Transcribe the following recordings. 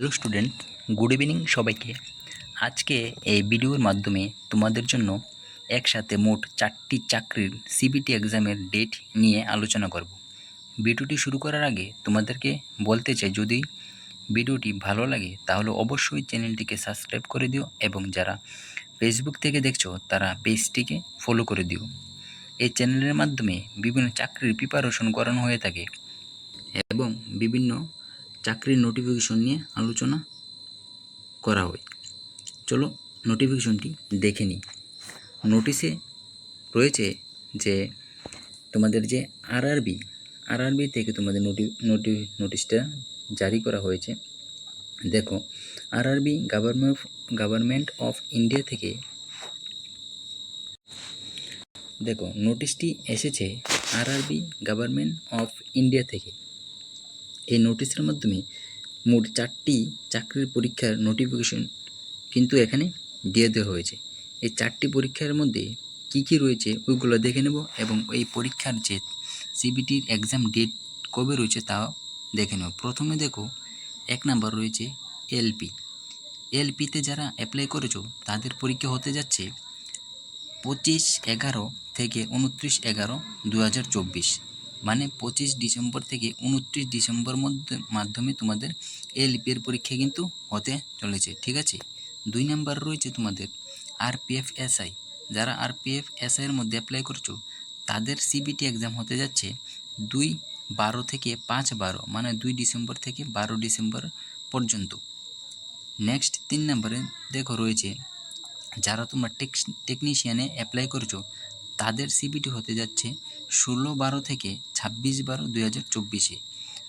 Hello student good evening সবাইকে। আজকে এই ভিডিওর মাধ্যমে তোমাদের জন্য একসাথে মোট চারটি চাকরির সিবিটি এক্সামের ডেট নিয়ে আলোচনা করব। ভিডিওটি শুরু করার আগে তোমাদেরকে বলতে চাই, যদি ভিডিওটি ভালো লাগে, তাহলে অবশ্যই চ্যানেলটিকে সাবস্ক্রাইব করে দিও এবং যারা ফেসবুক থেকে দেখছ, তারা পেজটিকে ফলো করে দিও। এই চ্যানেলের মাধ্যমে বিভিন্ন চাকরির প্রিপারেশন করানো হয়ে থাকে এবং বিভিন্ন চাকরির নোটিফিকেশন নিয়ে আলোচনা করা হয়। চলো নোটিফিকেশনটি দেখে নিই। নোটিশে রয়েছে যে তোমাদের যে আরআরবি আরআরবি থেকে তোমাদের নোটি নোটি নোটিশটা জারি করা হয়েছে। দেখো RRB government government of India থেকে দেখো নোটিশটি এসেছে আরআরবি গভর্নমেন্ট অফ ইন্ডিয়া থেকে। এই নোটিশের মাধ্যমে মোট চারটি চাকরির পরীক্ষার নোটিফিকেশন কিন্তু এখানে দিয়ে দেওয়া হয়েছে। এই চারটি পরীক্ষার মধ্যে কি কি রয়েছে ওইগুলো দেখে নেব এবং এই পরীক্ষার যে সিবিটির এক্সাম ডেট কবে রয়েছে তাও দেখে নেব। প্রথমে দেখো, এক নাম্বার রয়েছে এলপি এলপিতে যারা অ্যাপ্লাই করেছ, তাদের পরীক্ষা হতে যাচ্ছে পঁচিশ এগারো থেকে উনত্রিশ এগারো দু মানে পঁচিশ ডিসেম্বর থেকে উনত্রিশ ডিসেম্বর মধ্যে, মাধ্যমে তোমাদের এলপিএর পরীক্ষা কিন্তু হতে চলেছে, ঠিক আছে? দুই নাম্বার রয়েছে তোমাদের আরপিএফ এসআই যারা আরপিএফ এসআইয়ের মধ্যে অ্যাপ্লাই করছ, তাদের সিবিটি এক্সাম হতে যাচ্ছে দুই বারো থেকে পাঁচ বারো মানে দুই ডিসেম্বর থেকে বারো ডিসেম্বর পর্যন্ত। নেক্সট তিন নম্বরে দেখো রয়েছে, যারা তোমরা টেকনিশিয়ানে অ্যাপ্লাই করছ, তাদের সিবিটি হতে যাচ্ছে ষোলো বারো থেকে ছাব্বিশ বারো দুই হাজার চব্বিশে।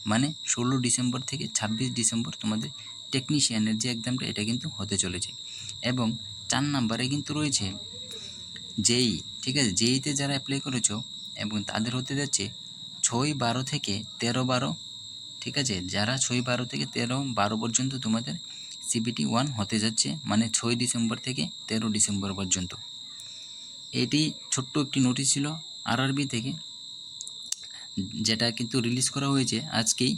মানে ষোলো ডিসেম্বর থেকে ছাব্বিশ ডিসেম্বর তোমাদের টেকনিশিয়ানের যে এক্সামটা এটা কিন্তু হতে চলেছে। এবং চার নাম্বারে কিন্তু রয়েছে জেই ঠিক আছে জেইতে যারা অ্যাপ্লাই করেছ এবং তাদের হতে যাচ্ছে ছয় বারো থেকে তেরো বারো, ঠিক আছে, যারা ছয় বারো থেকে তেরো বারো পর্যন্ত তোমাদের সিবিটি ওয়ান হতে যাচ্ছে মানে ছয় ডিসেম্বর থেকে তেরো ডিসেম্বর পর্যন্ত। এটি ছোট্ট একটি নোটিশ ছিল আরআরবি থেকে, যেটা কিন্তু রিলিজ করা হয়েছে আজকেই।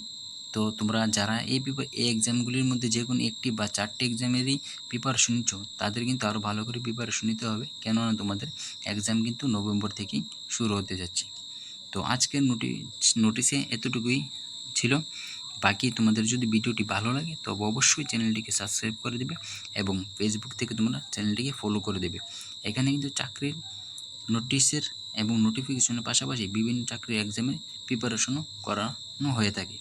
তো তোমরা যারা এই পেপার এই এক্সামগুলির মধ্যে যে কোনো একটি বা চারটি এক্সামেরই প্রিপারেশন নিচ্ছ তাদের কিন্তু আরও ভালো করে প্রিপারেশন নিতে হবে। কেননা তোমাদের এক্সাম কিন্তু নভেম্বর থেকেই শুরু হতে যাচ্ছে। তো আজকের নোটিশ নোটিশে এতটুকুই ছিল। বাকি তোমাদের যদি ভিডিওটি ভালো লাগে, তবে অবশ্যই চ্যানেলটিকে সাবস্ক্রাইব করে দেবে এবং ফেসবুক থেকে তোমরা চ্যানেলটিকে ফলো করে দেবে। এখানে কিন্তু চাকরির নোটিশের এবং নোটিফিকেশনের পাশাপাশি বিভিন্ন চাকরির এক্সামের প্রিপারেশনও করানো হয়ে থাকে।